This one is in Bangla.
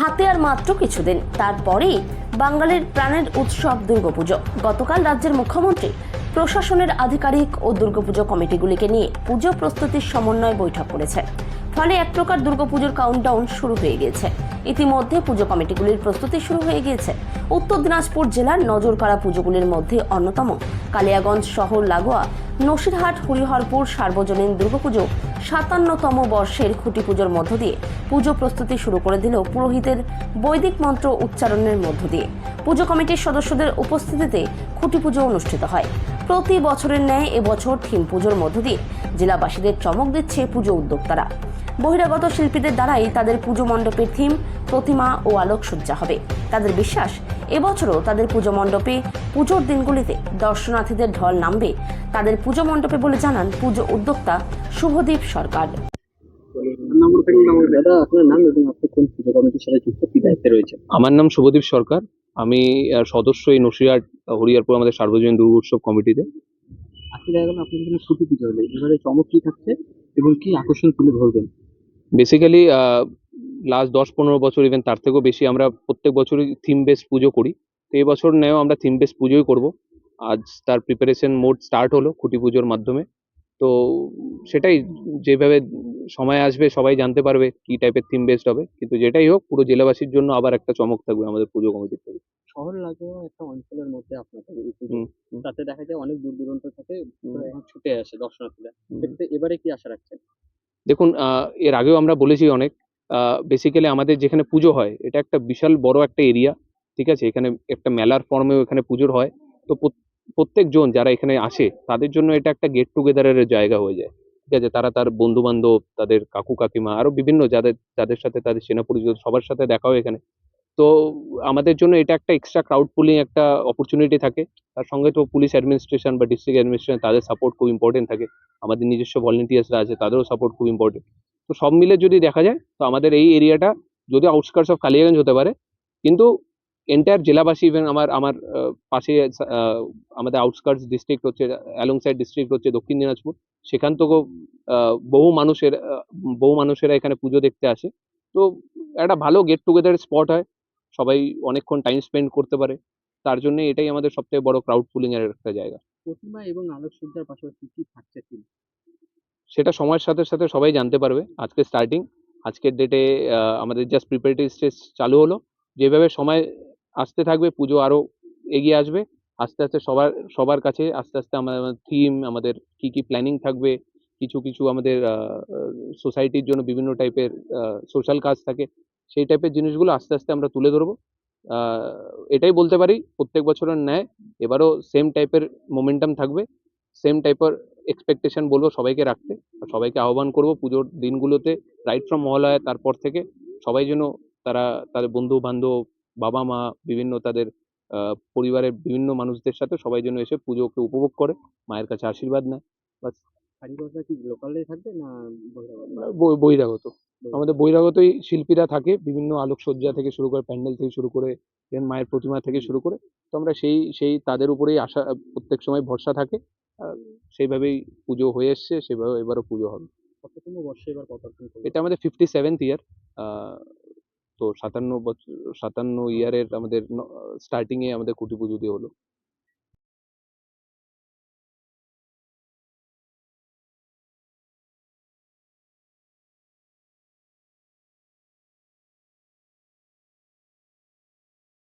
হাতে আর মাত্র কিছুদিন। তারপরেই বাঙালির প্রাণের উৎসব দুর্গাপুজো। গতকাল রাজ্যের মুখ্যমন্ত্রী, প্রশাসনের আধিকারিক ও দুর্গাপুজো কমিটিগুলিকে নিয়ে পুজো প্রস্তুতির সমন্বয় বৈঠক করেছে। ফলে এক প্রকার দুর্গাপুজোর কাউন্টডাউন শুরু হয়ে গিয়েছে। ইতিমধ্যে পুজো কমিটিগুলির প্রস্তুতি শুরু হয়ে গিয়েছে। উত্তর দিনাজপুর জেলার নজরকাড়া পুজোগুলির মধ্যে অন্যতম। কালিয়াগঞ্জ শহর লাগোয়া, নসিরহাট, হরিহরপুর সার্বজনীন দুর্গাপুজো সাতান্নতম বর্ষের খুঁটি পুজোর মধ্য দিয়ে পুজো প্রস্তুতি শুরু করে দিল পুরোহিতের বৈদিক মন্ত্র উচ্চারণের মধ্য দিয়ে। পুজো কমিটির সদস্যদের উপস্থিতিতে খুঁটি পুজো অনুষ্ঠিত হয়। প্রতি বছরের ন্যায় এবছর থিম পুজোর মধ্য দিয়ে জেলাবাসীদের চমক দিচ্ছে পুজো উদ্যোক্তারা। বহিরাগত শিল্পীদের দ্বারাই তাদের পুজো মণ্ডপের থিম প্রতিমা ও আলোকসজ্জা হবে। তাদের বিশ্বাস এবছরও তাদের পুজো মণ্ডপে পুজোর দিনগুলিতে দর্শনার্থীদের ঢল নামবে। তাদের পুজো মণ্ডপে বলে জানান পুজো উদ্যোক্তা শুভদীপ সরকার। আমার নাম শুভদীপ সরকার। আমি সদস্য এই নসিরহাট হরিয়ারপুর আমাদের সার্বজনীন দুর্গা উৎসব কমিটিতে। আজকে দেখা গেল আপনাদের এখানে ছুটি পুজো হলো। এবারে চমক কি থাকছে এবং কি আকর্ষণ তুলে ধরবেন? বেসিক্যালি লাস্ট দশ পনেরো বছর ইভেন তার থেকেও বেশি আমরা প্রত্যেক বছরই থিম বেস পুজো করি। তো এই বছর নেও আমরা থিম বেস পুজোই করব। আজ তার প্রিপারেশন মোড স্টার্ট হলো খুঁটি পুজোর মাধ্যমে। তো সেটাই যেভাবে সময় আসবে সবাই জানতে পারবে কি টাইপের থিম বেসড হবে। কিন্তু যেটাই হোক পুরো জেলাবাসীর জন্য আবার একটা চমক থাকবে আমাদের পুজো কমিটির থেকে শহর লাগোয়া একটা অঞ্চলের মধ্যে হুম। তাতে দেখা যায় অনেক দূর দূরান্ত থেকে ছুটে আসে দর্শনার্থীরা। এবারে কি আশা রাখছেন? দেখুন এর আগেও আমরা বলেছি অনেক বেসিক্যালি আমাদের যেখানে পুজো হয়, এটা একটা বিশাল বড় একটা এরিয়া ঠিক আছে? এখানে একটা মেলার ফর্মেও এখানে পুজোর হয়। তো প্রত- প্রত্যেকজন যারা এখানে আসে, তাদের জন্য এটা একটা গেট টুগেদারের জায়গা হয়ে যায়, ঠিক আছে? তারা তার বন্ধু বান্ধব তাদের কাকু কাকিমা, আরও বিভিন্ন যাদের যাদের সাথে তাদের চেনা পরিচিত, সবার সাথে দেখা হয় এখানে। তো আমাদের জন্য এটা একটা এক্সট্রা ক্রাউড পুলিং একটা অপরচুনিটি থাকে। তার সঙ্গে তো পুলিশ অ্যাডমিনিস্ট্রেশন বা ডিস্ট্রিক্ট অ্যাডমিনিস্ট্রেশন তাদের সাপোর্ট খুব ইম্পর্টেন্ট থাকে। আমাদের নিজস্ব ভলেন্টিয়ার্সরা আছে, তাদেরও সাপোর্ট খুব ইম্পর্টেন্ট তো সব মিলে যদি দেখা যায়, তো আমাদের এই এরিয়াটা যদি আউটস্কার্টস অফ কালিয়াগঞ্জ হতে পারে, কিন্তু এন্টায়ার জেলাবাসী ইভেন আমার আমার পাশে আমাদের আউটস্কার্টস ডিস্ট্রিক্ট হচ্ছে অ্যালং সাইড ডিস্ট্রিক্ট হচ্ছে দক্ষিণ দিনাজপুর। সেখান থেকেও বহু মানুষের বহু মানুষেরা এখানে পুজো দেখতে আসে। তো একটা ভালো গেট টুগেদার স্পট হয়। সবাই অনেকক্ষণ টাইম স্পেন্ড করতে পারে। তার জন্য এটাই আমাদের সবথেকে বড় ক্রাউড পুলিং এর একটা জায়গা। প্রতিমা এবং আলোকসজ্জার পাশাপাশি কি থাকছে কি সেটা সময়ের সাথে সাথে সবাই জানতে পারবে আজকে স্টার্টিং আজকের ডেটে আমাদের জাস্ট প্রিপারেটরি স্টেজ চালু হলো। যেভাবে সময় আসতে থাকবে পুজো আরও এগিয়ে আসবে আস্তে আস্তে সবার সবার কাছে আস্তে আস্তে আমাদের থিম আমাদের কি কি প্ল্যানিং থাকবে কিছু কিছু আমাদের সোসাইটির জন্য বিভিন্ন টাইপের সোশ্যাল কাজ থাকে সেই টাইপের জিনিসগুলো আস্তে আস্তে আমরা তুলে ধরবো। এটাই বলতে পারি প্রত্যেক বছরের ন্যায় এবারও সেম টাইপের মোমেন্টাম থাকবে সেম টাইপের এক্সপেকটেশন বলব সবাইকে রাখতে। সবাইকে আহ্বান করব পুজোর দিনগুলোতে রাইট ফ্রম মহালয়া তারপর থেকে সবাই যেন তারা তাদের বন্ধু বান্ধব বাবা মা বিভিন্ন তাদের পরিবারের বিভিন্ন মানুষদের সাথে সবাই যেন এসে পুজোকে উপভোগ করে মায়ের কাছে আশীর্বাদ নেয়। লোকালে থাকবে না বহিরাগত? আমাদের বহিরাগতই শিল্পীরা থাকে বিভিন্ন আলোকসজ্জা থেকে শুরু করে প্যান্ডেল থেকে শুরু করে দেন মায়ের প্রতিমা থেকে শুরু করে তো আমরা সেই সেই তাদের উপরেই আশা প্রত্যেক সময় ভরসা থাকে। সেইভাবেই পুজো হয়ে এসছে সেভাবে এবারও পুজো হবে। কততম বর্ষে এবার পদার্পণ এটা আমাদের ফিফটি সেভেন্থ ইয়ার তো সাতান্ন বছর সাতান্ন ইয়ারের আমাদের স্টার্টিংয়ে আমাদের কুটি পুজো দিয়ে হলো।